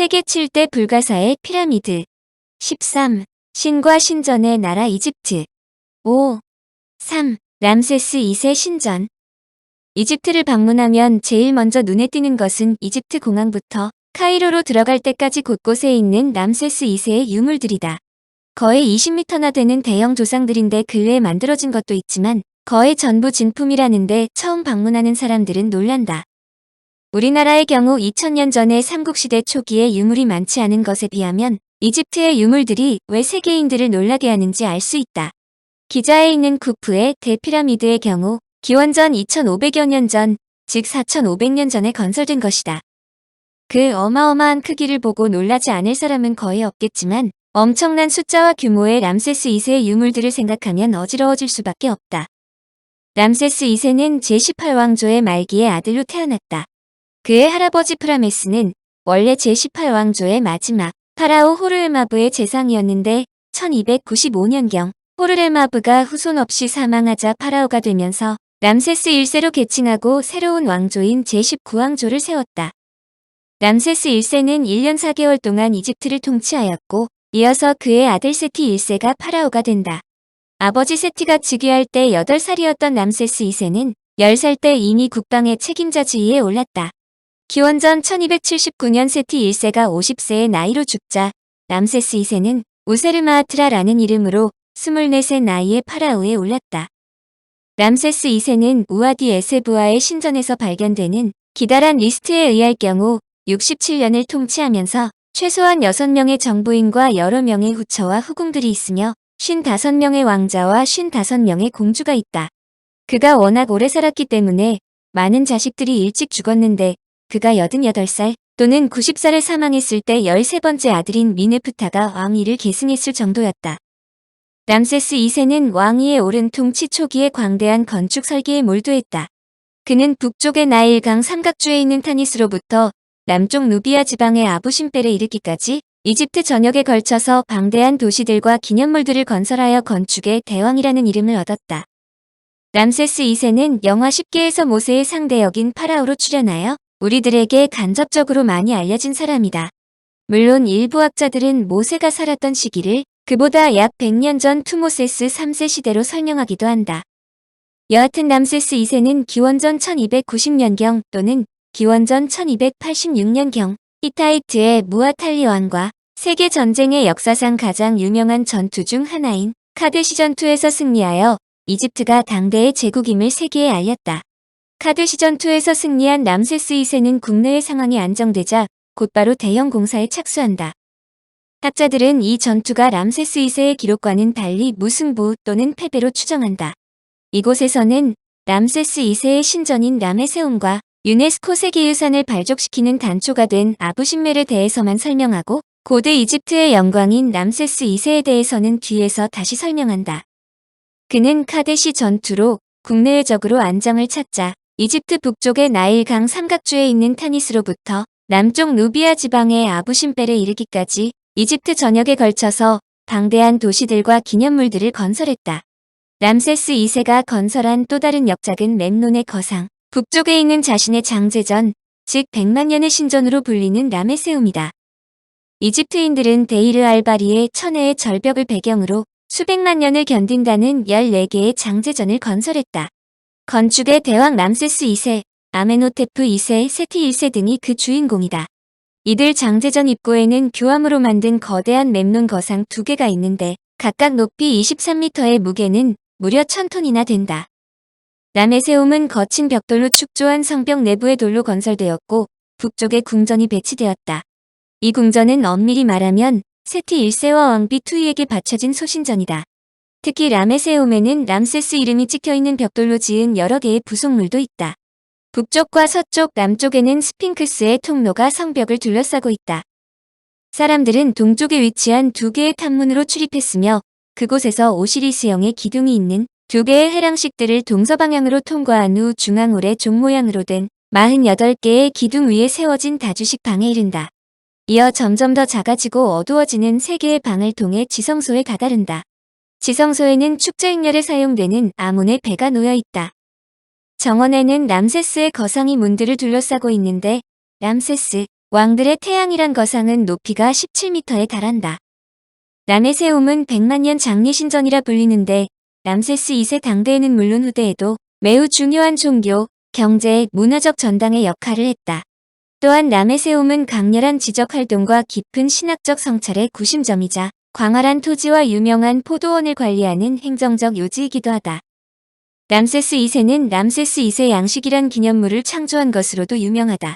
세계 7대 불가사의 피라미드 13. 신과 신전의 나라 이집트 5. 3. 람세스 2세 신전 이집트를 방문하면 제일 먼저 눈에 띄는 것은 이집트 공항부터 카이로로 들어갈 때까지 곳곳에 있는 람세스 2세의 유물들이다. 거의 20m나 되는 대형 조상들인데 근래에 만들어진 것도 있지만 거의 전부 진품이라는데 처음 방문하는 사람들은 놀란다. 우리나라의 경우 2000년 전에 삼국시대 초기에 유물이 많지 않은 것에 비하면 이집트의 유물들이 왜 세계인들을 놀라게 하는지 알 수 있다. 기자에 있는 쿠프의 대피라미드의 경우 기원전 2500여 년 전, 즉 4500년 전에 건설된 것이다. 그 어마어마한 크기를 보고 놀라지 않을 사람은 거의 없겠지만 엄청난 숫자와 규모의 람세스 2세의 유물들을 생각하면 어지러워질 수밖에 없다. 람세스 2세는 제18왕조의 말기의 아들로 태어났다. 그의 할아버지 프라메스는 원래 제18왕조의 마지막 파라오 호르에마브의 재상이었는데 1295년경 호르레마브가 후손 없이 사망하자 파라오가 되면서 람세스 1세로 계칭하고 새로운 왕조인 제19왕조를 세웠다. 람세스 1세는 1년 4개월 동안 이집트를 통치하였고 이어서 그의 아들 세티 1세가 파라오가 된다. 아버지 세티가 즉위할 때 8살이었던 람세스 2세는 10살 때 이미 국방의 책임자 지위에 올랐다. 기원전 1279년 세티 1세가 50세의 나이로 죽자 람세스 2세는 우세르마하트라라는 이름으로 24세 나이에 파라오에 올랐다. 람세스 2세는 우아디 에세부아의 신전에서 발견되는 기다란 리스트에 의할 경우 67년을 통치하면서 최소한 6명의 정부인과 여러 명의 후처와 후궁들이 있으며 55명의 왕자와 55명의 공주가 있다. 그가 워낙 오래 살았기 때문에 많은 자식들이 일찍 죽었는데 그가 88살 또는 90살에 사망했을 때 13번째 아들인 미네프타가 왕위를 계승했을 정도였다. 람세스 2세는 왕위에 오른 통 치 초기에 광대한 건축 설계에 몰두했다. 그는 북쪽의 나일강 삼각주에 있는 타니스로부터 남쪽 누비아 지방의 아부신벨에 이르기까지 이집트 전역에 걸쳐서 방대한 도시들과 기념물들을 건설하여 건축의 대왕이라는 이름을 얻었다. 람세스 2세는 영화 10개에서 모세의 상대역인 파라오로 출연하여 우리들에게 간접적으로 많이 알려진 사람이다. 물론 일부 학자들은 모세가 살았던 시기를 그보다 약 100년 전 투모세스 3세 시대로 설명하기도 한다. 여하튼 람세스 2세는 기원전 1290년경 또는 기원전 1286년경 히타이트의 무아탈리 왕과 세계 전쟁의 역사상 가장 유명한 전투 중 하나인 카데시 전투에서 승리하여 이집트가 당대의 제국임을 세계에 알렸다. 카데시 전투에서 승리한 람세스 2세는 국내의 상황이 안정되자 곧바로 대형 공사에 착수한다. 학자들은 이 전투가 람세스 2세의 기록과는 달리 무승부 또는 패배로 추정한다. 이곳에서는 람세스 2세의 신전인 라메세움과 유네스코 세계유산을 발족시키는 단초가 된 아부신멜에 대해서만 설명하고 고대 이집트의 영광인 람세스 2세에 대해서는 뒤에서 다시 설명한다. 그는 카데시 전투로 국내외적으로 안정을 찾자 이집트 북쪽의 나일강 삼각주에 있는 타니스로부터 남쪽 누비아 지방의 아부신벨에 이르기까지 이집트 전역에 걸쳐서 방대한 도시들과 기념물들을 건설했다. 람세스 2세가 건설한 또 다른 역작은 mem논의 거상, 북쪽에 있는 자신의 장제전, 즉 100만 년의 신전으로 불리는 라메세움이다. 이집트인들은 데이르 알바리의 천혜의 절벽을 배경으로 수백만 년을 견딘다는 14개의 장제전을 건설했다. 건축의 대왕 람세스 2세, 아메노테프 2세, 세티 1세 등이 그 주인공이다. 이들 장제전 입구에는 교암으로 만든 거대한 mem논 거상 두 개가 있는데 각각 높이 23m의 무게는 무려 1000톤이나 된다. 라메세움은 거친 벽돌로 축조한 성벽 내부의 돌로 건설되었고 북쪽에 궁전이 배치되었다. 이 궁전은 엄밀히 말하면 세티 1세와 왕비 투이에게 바쳐진 소신전이다. 특히 라메세움에는 람세스 이름이 찍혀있는 벽돌로 지은 여러 개의 부속물도 있다. 북쪽과 서쪽, 남쪽에는 스핑크스의 통로가 성벽을 둘러싸고 있다. 사람들은 동쪽에 위치한 두 개의 탐문으로 출입했으며 그곳에서 오시리스형의 기둥이 있는 두 개의 해랑식들을 동서방향으로 통과한 후 중앙홀의 종 모양으로 된 48개의 기둥 위에 세워진 다주식 방에 이른다. 이어 점점 더 작아지고 어두워지는 세 개의 방을 통해 지성소에 다다른다. 지성소에는 축제 행렬에 사용되는 아문의 배가 놓여 있다. 정원에는 람세스의 거상이 문들을 둘러싸고 있는데 람세스, 왕들의 태양이란 거상은 높이가 17m에 달한다. 남해세움은 100만 년 장례신전이라 불리는데 람세스 2세 당대에는 물론 후대에도 매우 중요한 종교, 경제, 문화적 전당의 역할을 했다. 또한 남해세움은 강렬한 지적 활동과 깊은 신학적 성찰의 구심점이자 광활한 토지와 유명한 포도원을 관리하는 행정적 요지이기도 하다. 람세스 2세는 람세스 2세 양식이란 기념물을 창조한 것으로도 유명하다.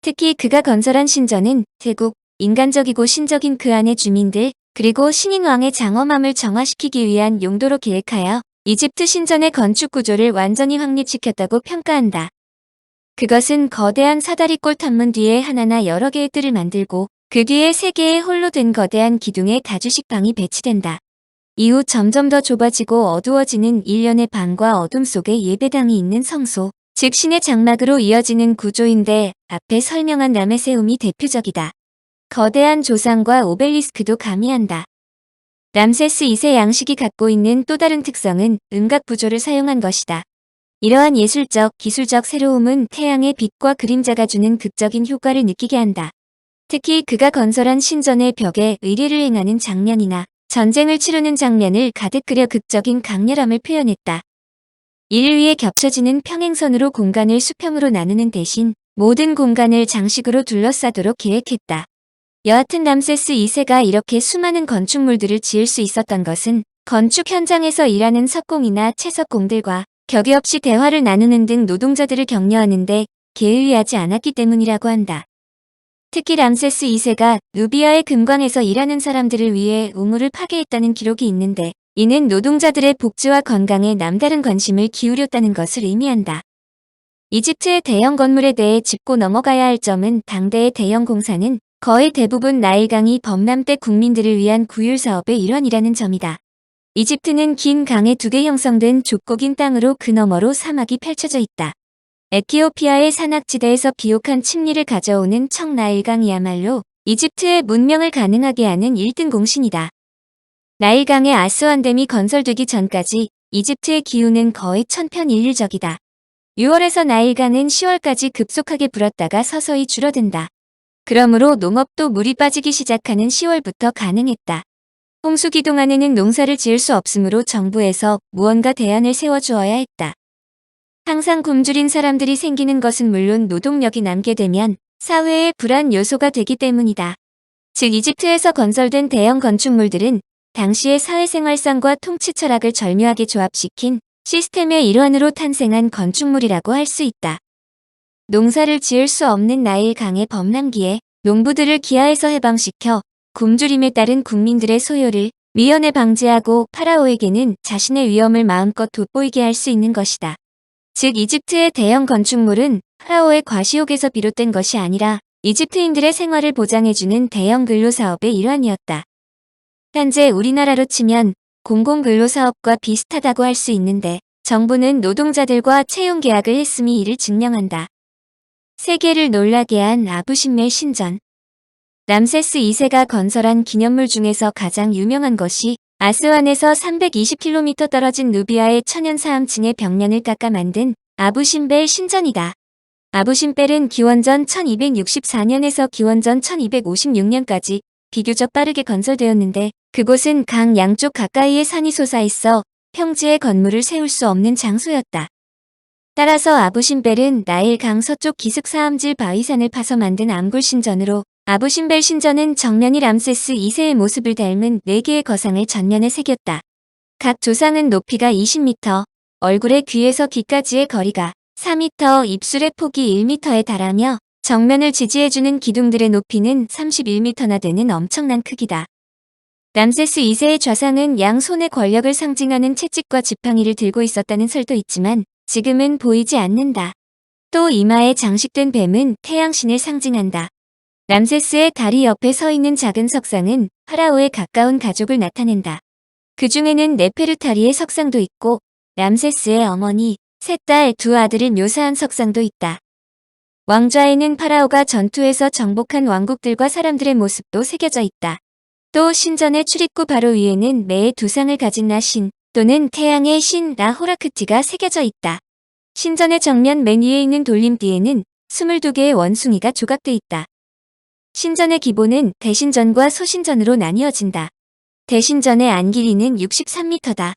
특히 그가 건설한 신전은 태국, 인간적이고 신적인 그 안의 주민들, 그리고 신인왕의 장엄함을 정화시키기 위한 용도로 계획하여 이집트 신전의 건축 구조를 완전히 확립시켰다고 평가한다. 그것은 거대한 사다리꼴 탐문 뒤에 하나나 여러 개의 뜰을 만들고 그 뒤에 세 개의 홀로 된 거대한 기둥에 다주식 방이 배치된다. 이후 점점 더 좁아지고 어두워지는 일련의 방과 어둠 속에 예배당이 있는 성소, 즉 신의 장막으로 이어지는 구조인데 앞에 설명한 남의 세움이 대표적이다. 거대한 조상과 오벨리스크도 가미한다. 람세스 2세 양식이 갖고 있는 또 다른 특성은 음각 구조를 사용한 것이다. 이러한 예술적, 기술적 새로움은 태양의 빛과 그림자가 주는 극적인 효과를 느끼게 한다. 특히 그가 건설한 신전의 벽에 의례를 행하는 장면이나 전쟁을 치르는 장면을 가득 그려 극적인 강렬함을 표현했다. 이를 위해 겹쳐지는 평행선으로 공간을 수평으로 나누는 대신 모든 공간을 장식으로 둘러싸도록 계획했다. 여하튼 람세스 2세가 이렇게 수많은 건축물들을 지을 수 있었던 것은 건축 현장에서 일하는 석공이나 채석공들과 격이 없이 대화를 나누는 등 노동자들을 격려하는데 게을리하지 않았기 때문이라고 한다. 특히 람세스 2세가 누비아의 금광에서 일하는 사람들을 위해 우물을 파괴했다는 기록이 있는데 이는 노동자들의 복지와 건강에 남다른 관심을 기울였다는 것을 의미한다. 이집트의 대형 건물에 대해 짚고 넘어가야 할 점은 당대의 대형 공사는 거의 대부분 나일강이 범람대 국민들을 위한 구휼 사업의 일환이라는 점이다. 이집트는 긴 강에 두 개 형성된 긴 땅으로 그 너머로 사막이 펼쳐져 있다. 에티오피아의 산악지대에서 비옥한 침리를 가져오는 청나일강이야말로 이집트의 문명을 가능하게 하는 1등 공신이다. 나일강의 아스완댐이 건설되기 전까지 이집트의 기후는 거의 천편일률적이다. 6월에서 나일강은 10월까지 급속하게 불었다가 서서히 줄어든다. 그러므로 농업도 물이 빠지기 시작하는 10월부터 가능했다. 홍수 기동 안에는 농사를 지을 수 없으므로 정부에서 무언가 대안을 세워주어야 했다. 항상 굶주린 사람들이 생기는 것은 물론 노동력이 남게 되면 사회의 불안 요소가 되기 때문이다. 즉 이집트에서 건설된 대형 건축물들은 당시의 사회생활상과 통치 철학을 절묘하게 조합시킨 시스템의 일환으로 탄생한 건축물이라고 할 수 있다. 농사를 지을 수 없는 나일 강의 범람기에 농부들을 기아에서 해방시켜 굶주림에 따른 국민들의 소요를 미연에 방지하고 파라오에게는 자신의 위험을 마음껏 돋보이게 할 수 있는 것이다. 즉 이집트의 대형 건축물은 파라오의 과시욕에서 비롯된 것이 아니라 이집트인들의 생활을 보장해주는 대형 근로사업의 일환이었다. 현재 우리나라로 치면 공공근로사업과 비슷하다고 할 수 있는데 정부는 노동자들과 채용계약을 했음이 이를 증명한다. 세계를 놀라게 한 아부신멜 신전 람세스 2세가 건설한 기념물 중에서 가장 유명한 것이 아스완에서 320km 떨어진 누비아의 천연사암층의 벽면을 깎아 만든 아부신벨 신전이다. 아부신벨은 기원전 1264년에서 기원전 1256년까지 비교적 빠르게 건설되었는데 그곳은 강 양쪽 가까이에 산이 솟아 있어 평지에 건물을 세울 수 없는 장소였다. 따라서 아부신벨은 나일 강 서쪽 기슭사암질 바위산을 파서 만든 암굴 신전으로 아부신벨 신전은 정면이 람세스 2세의 모습을 닮은 4개의 거상을 전면에 새겼다. 각 조상은 높이가 20m, 얼굴의 귀에서 귀까지의 거리가 4m, 입술의 폭이 1m에 달하며 정면을 지지해주는 기둥들의 높이는 31m나 되는 엄청난 크기다. 람세스 2세의 좌상은 양 손의 권력을 상징하는 채찍과 지팡이를 들고 있었다는 설도 있지만 지금은 보이지 않는다. 또 이마에 장식된 뱀은 태양신을 상징한다. 람세스의 다리 옆에 서 있는 작은 석상은 파라오에 가까운 가족을 나타낸다. 그 중에는 네페르타리의 석상도 있고 람세스의 어머니, 세 딸, 두 아들을 묘사한 석상도 있다. 왕좌에는 파라오가 전투에서 정복한 왕국들과 사람들의 모습도 새겨져 있다. 또 신전의 출입구 바로 위에는 매의 두 상을 가진 나신 또는 태양의 신 라호라크티가 새겨져 있다. 신전의 정면 맨 위에 있는 돌림 뒤에는 22개의 원숭이가 조각돼 있다. 신전의 기본은 대신전과 소신전으로 나뉘어진다. 대신전의 안 길이는 63m다.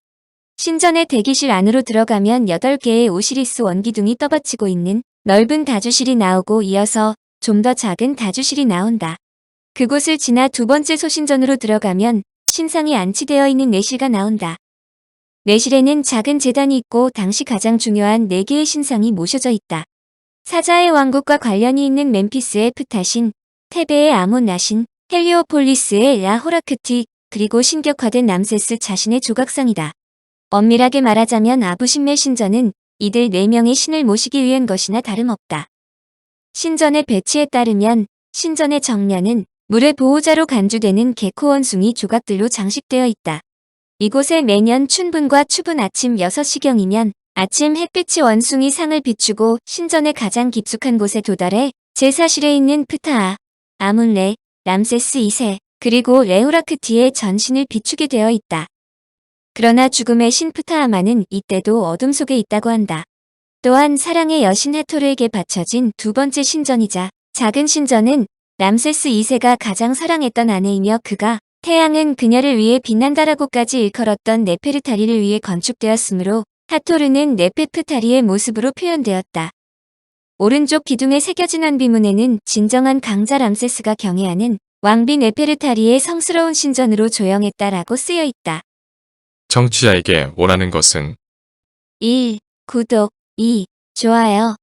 신전의 대기실 안으로 들어가면 8개의 오시리스 원기둥이 떠받치고 있는 넓은 다주실이 나오고 이어서 좀 더 작은 다주실이 나온다. 그곳을 지나 두 번째 소신전으로 들어가면 신상이 안치되어 있는 내실가 나온다. 내실에는 작은 재단이 있고 당시 가장 중요한 4개의 신상이 모셔져 있다. 사자의 왕국과 관련이 있는 멤피스의 프타신, 테베의 아몬 나신, 헬리오폴리스의 라호라크티, 그리고 신격화된 남세스 자신의 조각상이다. 엄밀하게 말하자면 아부신메 신전은 이들 4명의 신을 모시기 위한 것이나 다름없다. 신전의 배치에 따르면 신전의 정면은 물의 보호자로 간주되는 개코 원숭이 조각들로 장식되어 있다. 이곳에 매년 춘분과 추분 아침 6시경이면 아침 햇빛이 원숭이 상을 비추고 신전의 가장 깊숙한 곳에 도달해 제사실에 있는 프타아, 아문레, 람세스 2세, 그리고 레우라크티의 전신을 비추게 되어 있다. 그러나 죽음의 신 프타아마는 이때도 어둠 속에 있다고 한다. 또한 사랑의 여신 헤토르에게 바쳐진 두 번째 신전이자 작은 신전은 람세스 2세가 가장 사랑했던 아내이며 그가 태양은 그녀를 위해 빛난다라고까지 일컬었던 네페르타리를 위해 건축되었으므로 하토르는 네페프타리의 모습으로 표현되었다. 오른쪽 기둥에 새겨진 한 비문에는 진정한 강자 람세스가 경애하는 왕비 네페르타리의 성스러운 신전으로 조형했다라고 쓰여 있다. 청취자에게 원하는 것은 1. 구독 2. 좋아요